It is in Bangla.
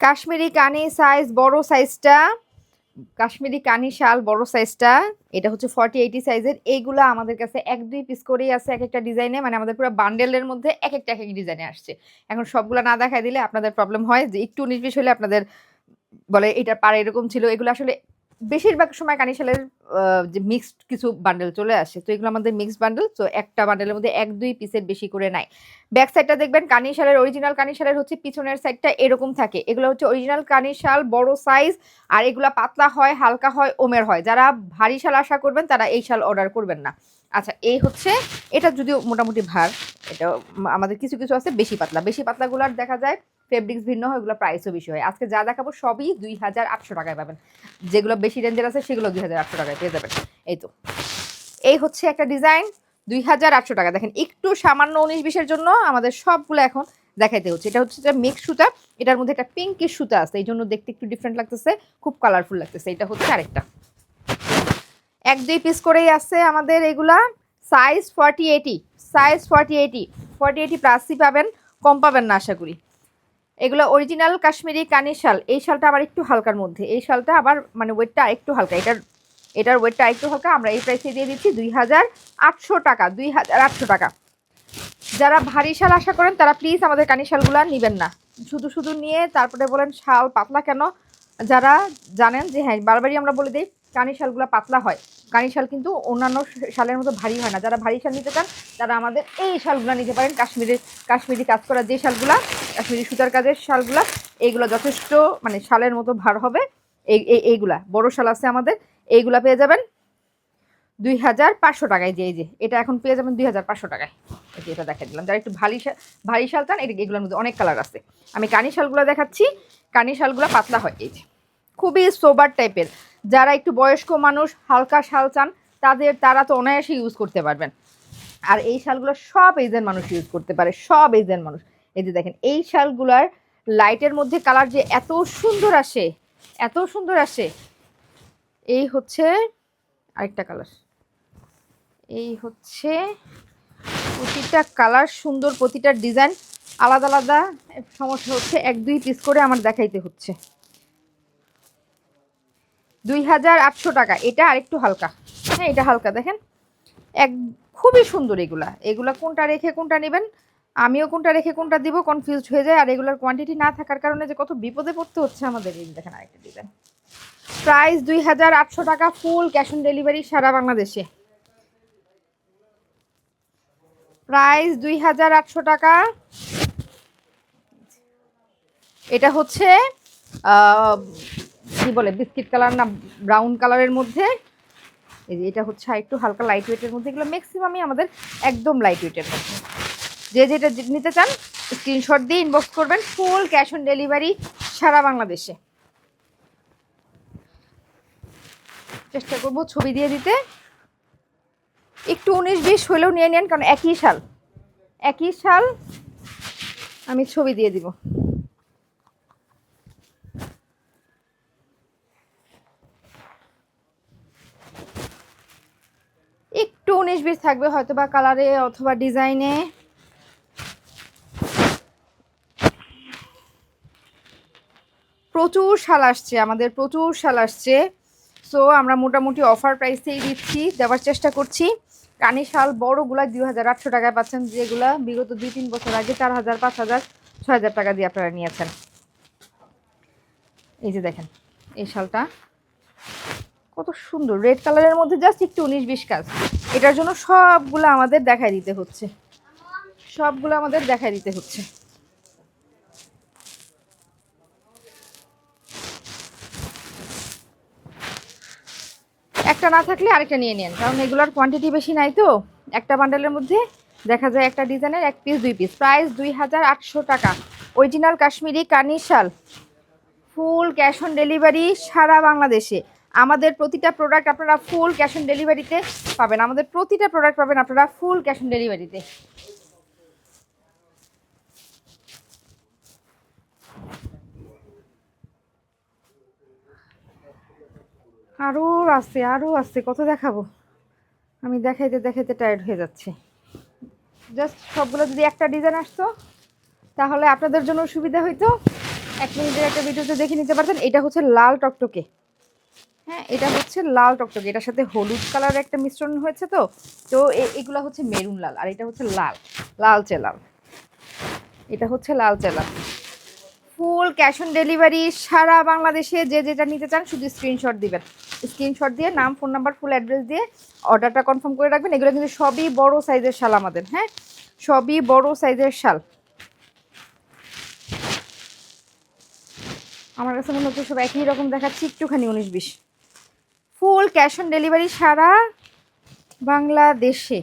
কাশ্মীরি কানি সাইজ বড় সাইজটা কাশ্মীরি কানি শাল বড় সাইজটা এটা হচ্ছে ফর্টি এইটি সাইজের এইগুলো আমাদের কাছে এক দুই পিস করেই আছে এক একটা ডিজাইনে মানে আমাদের পুরো বান্ডেলের মধ্যে এক একটা এক এক ডিজাইনে আসছে। এখন সবগুলো না দেখায় দিলে আপনাদের প্রবলেম হয় যে একটু নির্বিষ হলে আপনাদের বলে এটা পারে এরকম ছিল। এগুলো আসলে বেশিরভাগ সময় কানিশালের যে মিক্সড কিছু বান্ডেল চলে আসে, তো এগুলো আমাদের মিক্সড বান্ডেল তো একটা বান্ডেলের মধ্যে এক দুই পিসের বেশি করে নাই ব্যাক সাইডটা দেখবেন কানিশালের অরিজিনাল কানিশালের হচ্ছে পিছনের সাইডটা এরকম থাকে। এগুলো হচ্ছে অরিজিনাল কানিশাল বড় সাইজ আর এগুলো পাতলা হয়, হালকা হয়, ওমের হয়। যারা ভারী শাল আশা করবেন, তারা এই শাল অর্ডার করবেন না। আচ্ছা এই হচ্ছে, এটা যদিও মোটামুটি ভার এটা আমাদের কিছু কিছু আছে বেশি পাতলা। বেশি পাতলাগুলার দেখা যায় ফেব্রিক্স ভিন্ন হয়, ওগুলো প্রাইসও বেশি হয়। আজকে যা দেখাবো সবই দুই হাজার আটশো টাকায় পাবেন। যেগুলো বেশি রেঞ্জের আছে, সেগুলো দুই হাজার আটশো টাকায় পেয়ে যাবেন। এই তো। এই হচ্ছে একটা ডিজাইন দুই হাজার আটশো টাকা। দেখেন, একটু সামান্য উনিশ বিশের জন্য আমাদের সবগুলো এখন দেখাইতে হচ্ছে। এটা হচ্ছে মিক্স সুতা, এটার মধ্যে একটা পিঙ্কিশ সুতা আছে এই জন্য দেখতে একটু ডিফারেন্ট লাগতেছে, খুব কালারফুল লাগতেছে। এটা হচ্ছে আরেকটা। এক দুই পিস করেই আছে আমাদের এগুলা। Size forty eight size forty eight forty eight প্লাসই পাবেন, কম পাবেন না আশা করি। এগুলো অরিজিনাল কাশ্মীরি কানি শাল, এই শালটা আবার একটু হালকার মধ্যে। এই শালটা আবার মানে ওয়েটটা একটু হালকা, এটার এটার ওয়েটটা একটু হালকা, আমরা এই প্রাইসে দিয়ে দিচ্ছি দুই হাজার আটশো টাকা, দুই হাজার আটশো টাকা। যারা ভারী শাল আশা করেন, তারা প্লিজ আমাদের কানি শালগুলো নেবেন না। শুধু শুধু নিয়ে তারপরে বলেন শাল পাতলা কেন? যারা জানেন যে হ্যাঁ বারবারই আমরা বলে দিই কানি শালগুলো পাতলা হয়। কানি শাল কিন্তু অন্যান্য শালের মতো ভারী হয় না। যারা ভারী শাল নিতে চান, তারা আমাদের এই শালগুলো নিতে পারেন। কাশ্মীরের কাশ্মীরি কাজ করা যে শালগুলা, কাশ্মীরি সুতার কাজের শালগুলা এইগুলো যথেষ্ট মানে শালের মতো ভার হবে। এই, এই- এইগুলা, বড় শাল আছে আমাদের, এইগুলা পেয়ে যাবেন দুই হাজার পাঁচশো টাকায় যে, এই যে, এটা এখন পেয়ে যাবেন দুই হাজার পাঁচশো টাকায়। এই যে এটা দেখা দিলাম। যারা একটু ভারী ভারী শাল চান, এটা এগুলোর মধ্যে অনেক কালার আছে। আমি কানি শালগুলো দেখাচ্ছি। কানি শালগুলো পাতলা হয়, এই যে। খুবই সোবার টাইপের যারা একটু বয়স্ক মানুষ, হালকা শাল চান, তাদের, তারা তো অনায়াসে ইউজ করতে পারবেন। আর এই শালগুলো সব এজের মানুষ ইউজ করতে পারে, সব এজের মানুষ। এই যে দেখেন, এই শালগুলার লাইটের মধ্যে কালার যে এত সুন্দর আসে, এত সুন্দর আসে, এই হচ্ছে আরেকটা কালার এই হচ্ছে প্রতিটা কালার সুন্দর, প্রতিটা ডিজাইন আলাদা আলাদা। সমস্যা হচ্ছে এক, দুই পিস করে আমার দেখাইতে হচ্ছে। দুই হাজার আটশো টাকা। এটা আরেকটু হালকা। হ্যাঁ এটা হালকা। দেখেন, এক খুবই সুন্দর এগুলা। এগুলা কোনটা রেখে কোনটা নেবেন? আমিও কোনটা রেখে কোনটা দিব কনফিউজড হয়ে যায়। আর এগুলার কোয়ান্টিটি না থাকার কারণে যে কত বিপদে পড়তে হচ্ছে আমাদের এই দেখেন আরেকটা ডিজাইন প্রাইস দুই হাজার আটশো টাকা ফুল ক্যাশ অন ডেলিভারি সারা বাংলাদেশে। প্রাইস দুই হাজার আটশো টাকা। এটা হচ্ছে কি বলে, বিস্কিট কালার না ব্রাউন কালারের মধ্যে? এই যে এটা হচ্ছে একটু হালকা লাইট ওয়েটের মধ্যে। এগুলো ম্যাক্সিমামই আমাদের একদম লাইট ওয়েটের মধ্যে। যে যেটা নিতে চান স্ক্রিনশট দিয়ে ইনবক্স করবেন ফুল ক্যাশ অন ডেলিভারি সারা বাংলাদেশে। চেষ্টা করব ছবি দিয়ে দিতে। একটু উনিশ বিশ হলেও নিয়ে নেন, কারণ একই সাল একই সাল আমি ছবি দিয়ে দিব একটু উনিশ বিশ থাকবে হয়তো বা কালারে অথবা ডিজাইনে প্রচুর শাল আসছে, আমাদের প্রচুর শাল আসছে। সো আমরা মোটামুটি অফার প্রাইসেই দিচ্ছি, দেওয়ার চেষ্টা করছি। কানি শাল বড়গুলা দুই হাজার আটশো টাকায় পাচ্ছেন, যেগুলা বিগত দুই তিন বছর আগে চার হাজার, পাঁচ হাজার, ছয় হাজার টাকা দিয়ে আপনারা নিয়েছেন। এই যে দেখেন, এই শালটা। কত সুন্দর রেড কালারের মধ্যে জাস্ট একটু উনিশ বিশ কাজ। এটার জন্য সবগুলো আমাদের দেখাই দিতে হচ্ছে। সবগুলো আমাদের দেখাই দিতে হচ্ছে। একটা না থাকলে আরেকটা নিয়ে নেন, কারণ এগুলোর কোয়ান্টিটি বেশি নাই তো। একটা বান্ডেলের মধ্যে দেখা যায় একটা ডিজাইনের এক পিস দুই পিস প্রাইস দুই হাজার আটশো টাকা। অরিজিনাল কাশ্মীরি কানিশাল ফুল ক্যাশ অন ডেলিভারি সারা বাংলাদেশে। আমাদের প্রতিটা প্রোডাক্ট আপনারা ফুল ক্যাশ অন ডেলিভারিতে পাবেন। আমাদের প্রতিটা প্রোডাক্ট পাবেন আপনারা ফুল ক্যাশ অন ডেলিভারিতে আরও আছে আরও আছে, কত দেখাবো? আমি দেখাইতে দেখাইতে টায়ার্ড হয়ে যাচ্ছে। জাস্ট সবগুলো যদি একটা ডিজাইন আসতো, তাহলে আপনাদের জন্য সুবিধা হইতো। এক মিনিটের একটা ভিডিওতে দেখে নিতে পারতেন। এটা হচ্ছে লাল টকটকে। হ্যাঁ এটা হচ্ছে লাল টকটকে। এটার সাথে হলুদ কালারের একটা মিশ্রণ হয়েছে তো। তো এগুলা হচ্ছে মেরুন লাল, আর এটা হচ্ছে লাল লাল এটা হচ্ছে লালচে লাল ফুল ক্যাশ অন ডেলিভারি সারা বাংলাদেশে যে যেটা নিতে চান শুধু স্ক্রিনশট দিবেন। স্ক্রিনশট দিয়ে নাম ফোন নাম্বার ফুল অ্যাড্রেস দিয়ে অর্ডারটা কনফার্ম করে রাখবেন। এগুলো কিন্তু সবই বড় সাইজের শাল আমাদের হ্যাঁ? সবই বড় সাইজের শাল। আমার কাছে মনে হচ্ছে সব একই রকম দেখাচ্ছি, একটুখানি উনিশ বিশ। ফুল ক্যাশ অন ডেলিভারি সারা বাংলাদেশে।